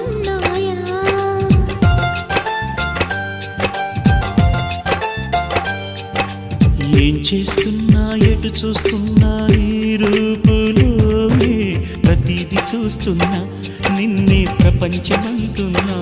ఉన్నాయా? ఏం చేస్తున్నా ఎటు చూస్తున్నా ఈ రూపులోనే ప్రతిది చూస్తున్నా నిన్నే ప్రపంచమంటున్నా.